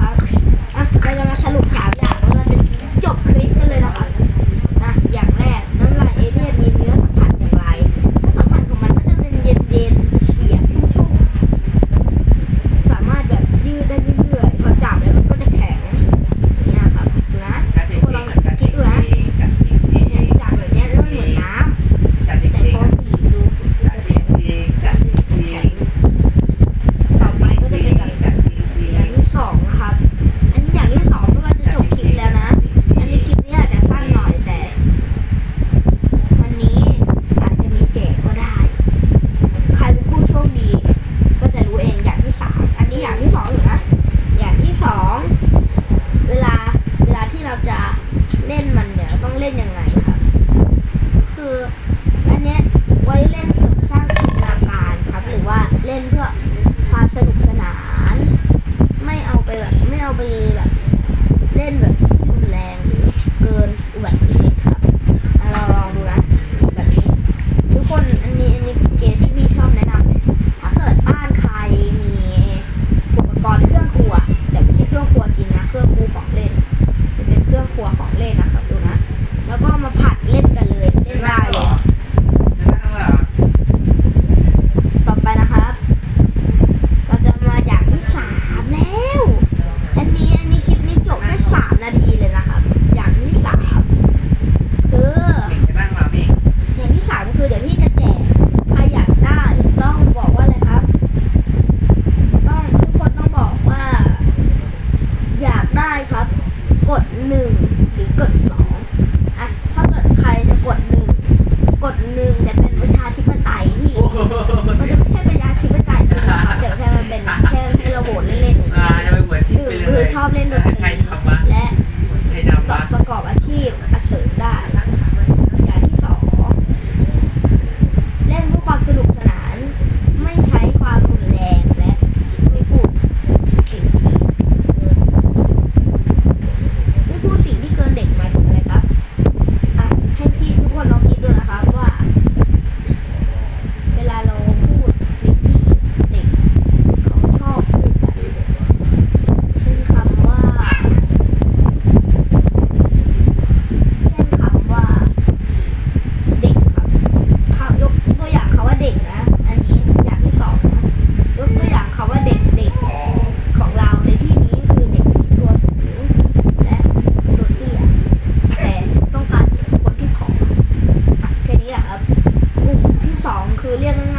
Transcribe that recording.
Ah, ben hemen ไปแบบเล่นแบบ ครับ กดหนึ่งหรือกดสองอะถ้าเกิดใครจะกดหนึ่งกดหนึ่งจะเป็นประชาธิปไตยที่ มันจะไม่ใช่ประชาธิปไตยนะครับเดี๋ยวแค่มันเป็นแค่ให้เราโหวตเล่นๆอ่าเหมือนที่หนึ่งไปเลคือยชอบเล่นดนตรีใครทำวะและประกอบอาชีพ Juliana